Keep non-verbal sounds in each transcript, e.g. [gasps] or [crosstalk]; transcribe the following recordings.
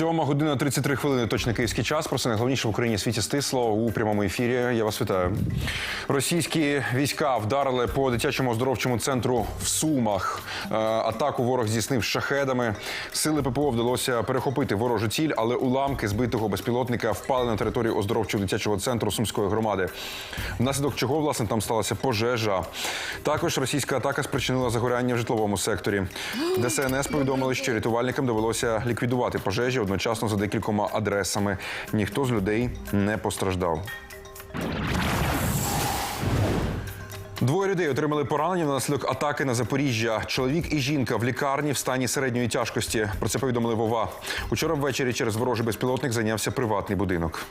Сьома година 33 хвилини. Точно київський час. Про це найголовніше в Україні світі стисло у прямому ефірі. Я вас вітаю. Російські війська вдарили по дитячому оздоровчому центру в Сумах. Е, Атаку ворог здійснив шахедами. Сили ППО вдалося перехопити ворожу ціль, але уламки збитого безпілотника впали на територію оздоровчого дитячого центру Сумської громади. Внаслідок чого власне там сталася пожежа. Також російська атака спричинила загоряння в житловому секторі. [gasps] ДСНС повідомили, що рятувальникам довелося ліквідувати пожежі одночасно за декількома адресами. Ніхто з людей не постраждав. Двоє людей отримали поранення внаслідок атаки на Запоріжжя. Чоловік і жінка в лікарні в стані середньої тяжкості. Про це повідомили Вова. Учора ввечері через ворожий безпілотник зайнявся приватний будинок.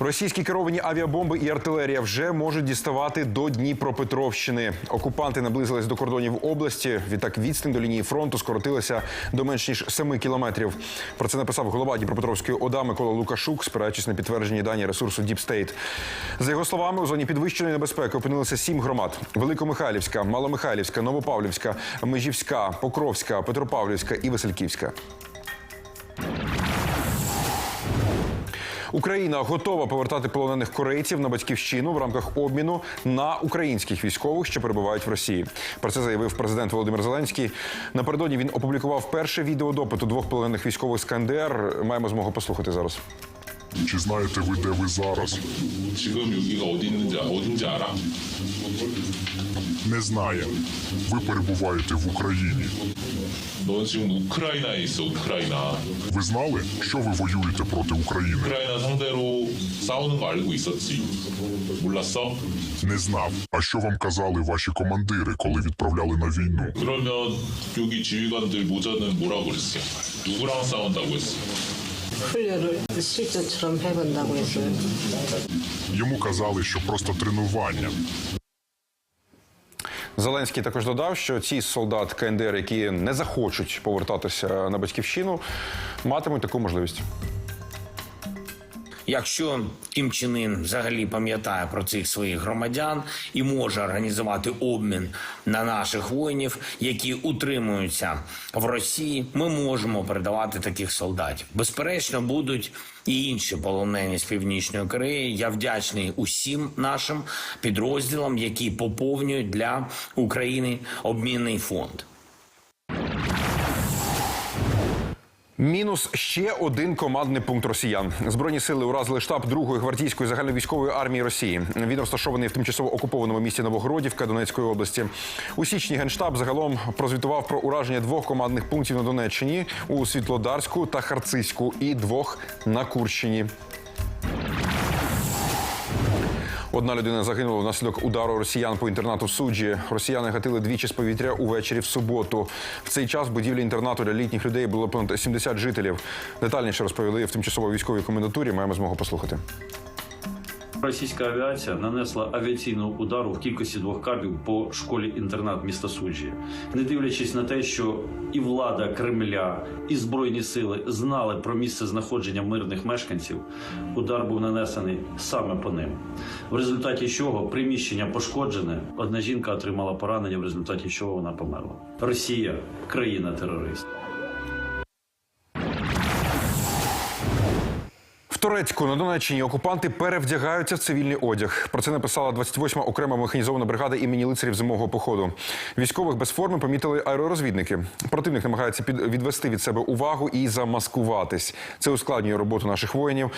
Російські керовані авіабомби і артилерія вже можуть діставати до Дніпропетровщини. Окупанти наблизились до кордонів області. Відтак відстань до лінії фронту скоротилася до менш ніж 7 кілометрів. Про це написав голова Дніпропетровської ОДА Микола Лукашук, спираючись на підтверджені дані ресурсу Діпстейт. За його словами, у зоні підвищеної небезпеки опинилися сім громад: Великомихайлівська, Маломихайлівська, Новопавлівська, Межівська, Покровська, Петропавлівська і Васильківська. Україна готова повертати полонених корейців на батьківщину в рамках обміну на українських військових, що перебувають в Росії. Про це заявив президент Володимир Зеленський. Напередодні він опублікував перше відео допиту двох полонених військових з КНДР. Маємо змогу послухати зараз. Чи знаєте ви, де ви зараз? 지금 여기가 어디 있는지 어딘지 알아? Не знає. Ви перебуваєте в Україні. 넌 지금 우크라이나에 있어 우크라이나. Ви знали, що ви воюєте проти України? 우크라이나 상대로 싸우는 거 알고 있었지. 몰랐어? Не знав. А що вам казали ваші командири, коли відправляли на війну? 그러면 여기 지휘관들 모자는 뭐라고 그랬어? 누구랑 싸운다고 했어? 훈련을 실전처럼 해본다고 했어요. Йому казали, що просто тренування. Зеленський також додав, що ці солдат КНДР, які не захочуть повертатися на батьківщину, матимуть таку можливість. Якщо Кім Чен Ін взагалі пам'ятає про цих своїх громадян і може організувати обмін на наших воїнів, які утримуються в Росії, ми можемо передавати таких солдатів. Безперечно, будуть і інші полонені з північної Кореї. Я вдячний усім нашим підрозділам, які поповнюють для України обмінний фонд. Мінус ще один командний пункт росіян. Збройні сили уразили штаб другої гвардійської загальновійськової армії Росії. Він розташований в тимчасово окупованому місті Новогородівка Донецької області. У січні генштаб загалом прозвітував про ураження двох командних пунктів на Донеччині у Світлодарську та Харцизьку і двох на Курщині. Одна людина загинула внаслідок удару росіян по інтернату в суджі. Росіяни гатили двічі з повітря увечері в суботу. В цей час в будівлі інтернату для літніх людей було понад 70 жителів. Детальніше розповіли в тимчасово військовій комендатурі. Маємо змогу послухати. Російська авіація нанесла авіаційного удару в кількості двох кабів по школі-інтернат міста Суджі, не дивлячись на те, що і влада Кремля, і збройні сили знали про місце знаходження мирних мешканців. Удар був нанесений саме по ним. В результаті чого приміщення пошкоджене. Одна жінка отримала поранення, в результаті чого вона померла. Росія країна терорист. Турецьку на Донеччині окупанти перевдягаються в цивільний одяг. Про це написала 28-ма окрема механізована бригада імені лицарів зимового походу. Військових без форми помітили аеророзвідники. Противник намагається відвести від себе увагу і замаскуватись. Це ускладнює роботу наших воїнів.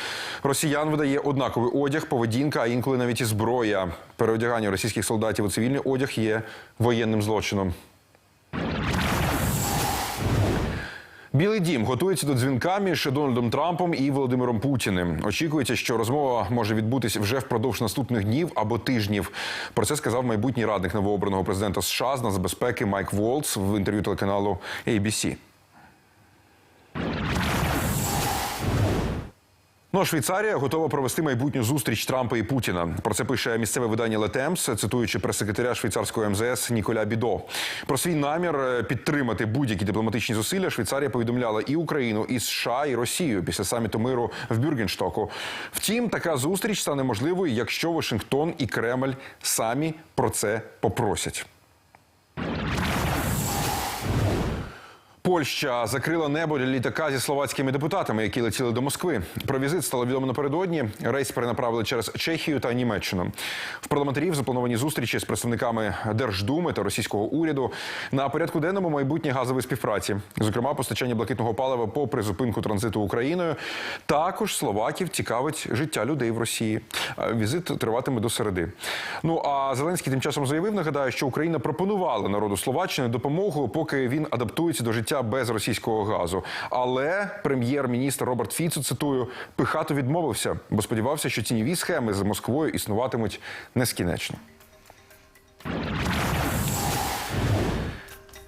Росіян видає однаковий одяг, поведінка, а інколи навіть і зброя. Переодягання російських солдатів у цивільний одяг є воєнним злочином. Білий дім готується до дзвінка між Дональдом Трампом і Володимиром Путіним. Очікується, що розмова може відбутись вже впродовж наступних днів або тижнів. Про це сказав майбутній радник новообраного президента США з нацбезпеки Майк Волц в інтерв'ю телеканалу ABC. Ну а Швейцарія готова провести майбутню зустріч Трампа і Путіна. Про це пише місцеве видання Летемс, цитуючи прес-секретаря швейцарського МЗС Ніколя Бідо. Про свій намір е, підтримати будь-які дипломатичні зусилля Швейцарія повідомляла і Україну, і США, і Росію після саміту миру в Бюргенштоку. Втім, така зустріч стане можливою, якщо Вашингтон і Кремль самі про це попросять. Польща закрила небо для літака зі словацькими депутатами, які летіли до Москви. Про візит стало відомо напередодні. Рейс перенаправили через Чехію та Німеччину. В парламентарів заплановані зустрічі з представниками Держдуми та російського уряду. На порядку денному майбутнє газової співпраці, зокрема постачання блакитного палива попри зупинку транзиту Україною. Також словаків цікавить життя людей в Росії. Е, Візит триватиме до середи. Ну а Зеленський тим часом заявив, нагадаю, що Україна пропонувала народу Словаччини допомогу, поки він адаптується до життя без російського газу. Але прем'єр-міністр Роберт Фіцо, цитую, пихато відмовився, бо сподівався, що тіньові схеми з Москвою існуватимуть нескінечно.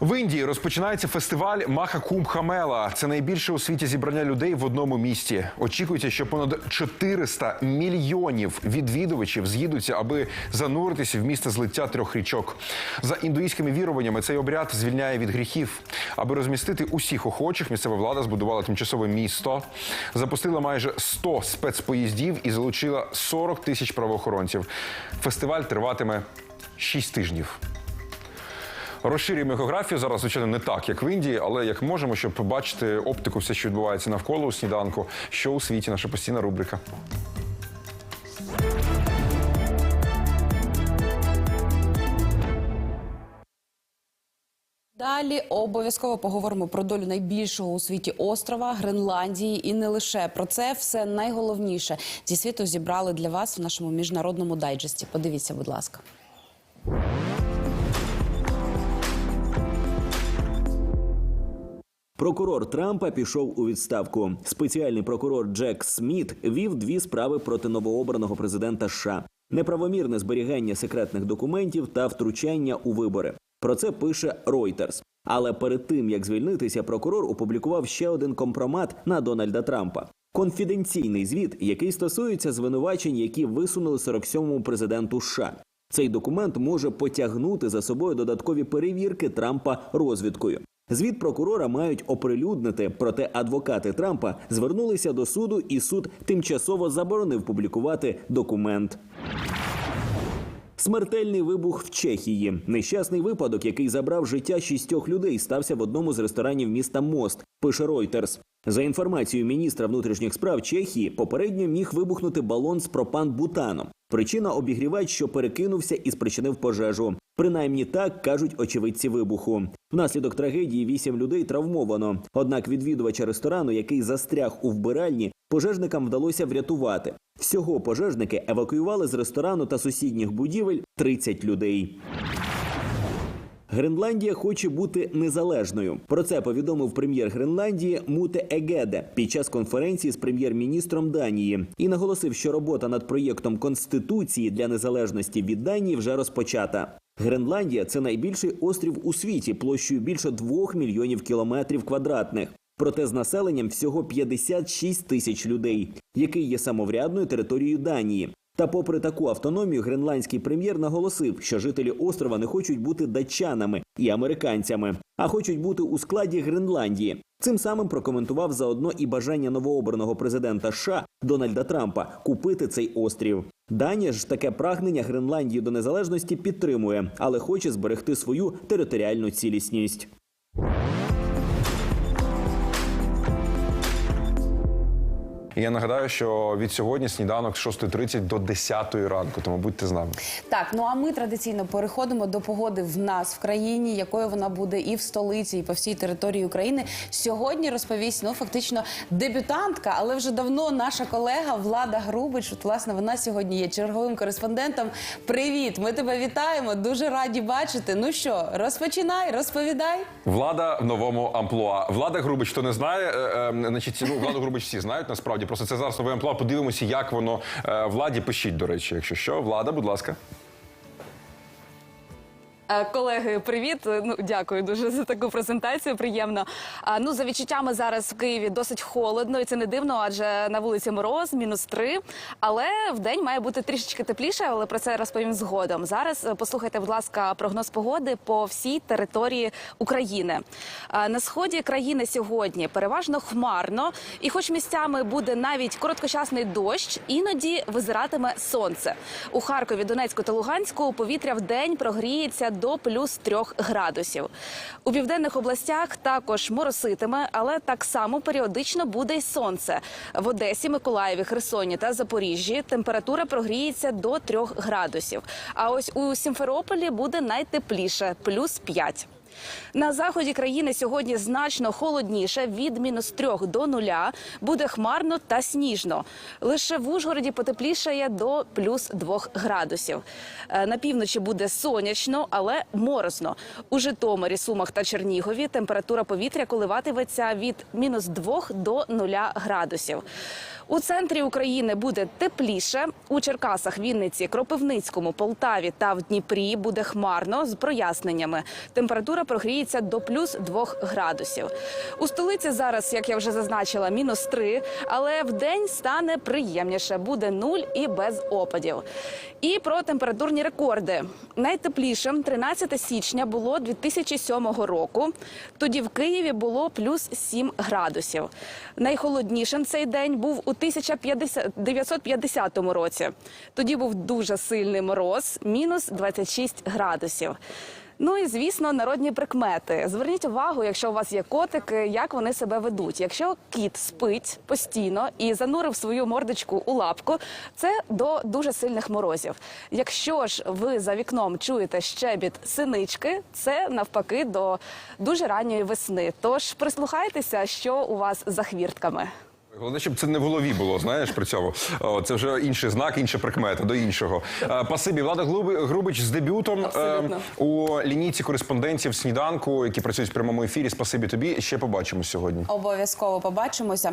В Індії розпочинається фестиваль Маха Кумб Хамела. Це найбільше у світі зібрання людей в одному місті. Очікується, що понад 400 мільйонів відвідувачів з'їдуться, аби зануритися в місце злиття трьох річок. За індуїзькими віруваннями цей обряд звільняє від гріхів. Аби розмістити усіх охочих, місцева влада збудувала тимчасове місто, запустила майже 100 спецпоїздів і залучила 40 тисяч правоохоронців. Фестиваль триватиме 6 тижнів. Розширюємо географію зараз, звичайно, не так, як в Індії, але як можемо, щоб побачити оптику, все, що відбувається навколо у сніданку, що у світі, наша постійна рубрика. Далі обов'язково поговоримо про долю найбільшого у світі острова Гренландії, і не лише про це все найголовніше зі світу зібрали для вас в нашому міжнародному дайджесті. Подивіться, будь ласка. Прокурор Трампа пішов у відставку. Спеціальний прокурор Джек Сміт вів дві справи проти новообраного президента США: неправомірне зберігання секретних документів та втручання у вибори. Про це пише Reuters. Але перед тим як звільнитися, прокурор опублікував ще один компромат на Дональда Трампа. Конфіденційний звіт, який стосується звинувачень, які висунули 47-му президенту США. Цей документ може потягнути за собою додаткові перевірки Трампа розвідкою. Звіт прокурора мають оприлюднити, проте адвокати Трампа звернулися до суду, і суд тимчасово заборонив публікувати документ. Смертельний вибух в Чехії. Нещасний випадок, який забрав життя шістьох людей, стався в одному з ресторанів міста Мост. Пише Reuters. За інформацією міністра внутрішніх справ Чехії, попередньо міг вибухнути балон з пропан-бутаном. Причина обігрівач, що перекинувся і спричинив пожежу. Принаймні так кажуть очевидці вибуху. Внаслідок трагедії вісім людей травмовано. Однак відвідувача ресторану, який застряг у вбиральні, пожежникам вдалося врятувати. Всього пожежники евакуювали з ресторану та сусідніх будівель 30 людей. Гренландія хоче бути незалежною. Про це повідомив прем'єр Гренландії Муте Егеде під час конференції з прем'єр-міністром Данії і наголосив, що робота над проєктом конституції для незалежності від Данії вже розпочата. Гренландія це найбільший острів у світі площею більше двох мільйонів кілометрів квадратних. Проте з населенням всього 56 тисяч людей, який є самоврядною територією Данії. Та, попри таку автономію, гренландський прем'єр наголосив, що жителі острова не хочуть бути датчанами і американцями, а хочуть бути у складі Гренландії. Цим самим прокоментував заодно і бажання новообраного президента США Дональда Трампа купити цей острів. Данія ж таке прагнення Гренландії до незалежності підтримує, але хоче зберегти свою територіальну цілісність. І я нагадаю, що від сьогодні сніданок з 6.30 до 10 ранку, тому будьте з нами. Так, ну а ми традиційно переходимо до погоди в нас в країні, якою вона буде і в столиці, і по всій території України. Сьогодні розповість ну фактично дебютантка, але вже давно наша колега Влада Грубич. От, власне, вона сьогодні є черговим кореспондентом. Привіт! Ми тебе вітаємо. Дуже раді бачити. Ну що, розпочинай, розповідай. Влада в новому амплуа. Влада Грубич, хто не знає, е, е, значить, ну, Владу Грубич всі знають насправді. Просто це зараз новий амплуа. Подивимося, як воно е, владі пишіть, до речі, якщо що. Влада, будь ласка. Е, Колеги, привіт. Ну дякую дуже за таку презентацію. Приємно. А, ну за відчуттями зараз в Києві досить холодно, і це не дивно, адже на вулиці мороз, мінус три. Але в день має бути трішечки тепліше, але про це розповім згодом. Зараз е, послухайте, будь ласка, прогноз погоди по всій території України. А, на сході країни сьогодні переважно хмарно, і, хоч місцями буде навіть короткочасний дощ, іноді визиратиме сонце. У Харкові, Донецьку та Луганську повітря в день прогріється до плюс 3 градусів. У південних областях також мороситиме, але так само періодично буде й сонце. В Одесі, Миколаєві, Херсоні та Запоріжжі температура прогріється до 3 градусів. А ось у Сімферополі буде найтепліше плюс 5. На заході країни сьогодні значно холодніше від мінус 3 до нуля. Буде хмарно та сніжно. Лише в Ужгороді потеплішає до плюс 2 градусів. Е, На півночі буде сонячно, але морозно. У Житомирі, Сумах та Чернігові температура повітря коливатиметься від мінус 2 до 0 градусів. У центрі України буде тепліше. У Черкасах, Вінниці, Кропивницькому, Полтаві та в Дніпрі буде хмарно з проясненнями. Прогріється до плюс 2 градусів. У столиці зараз, як я вже зазначила, мінус 3, але в день стане приємніше. Буде 0 і без опадів. І про температурні рекорди. Найтеплішим 13 січня було 2007 року. Тоді в Києві було плюс 7 градусів. Найхолоднішим цей день був у 1950 році. Тоді був дуже сильний мороз, мінус 26 градусів. Ну і звісно, народні прикмети. Зверніть увагу, якщо у вас є котики, як вони себе ведуть. Якщо кіт спить постійно і занурив свою мордочку у лапку, це до дуже сильних морозів. Якщо ж ви за вікном чуєте щебіт синички, це навпаки до дуже ранньої весни. Тож прислухайтеся, що у вас за хвіртками. Головне, щоб це не в голові було, знаєш, при цьому. О, це вже інший знак, інша прикмета до іншого. Е, Пасибі, Влада Глуби- Грубич з дебютом е, Абсолютно. у лінійці кореспондентів сніданку, які працюють в прямому ефірі. Спасибі тобі. Ще побачимось сьогодні. Обов'язково побачимося.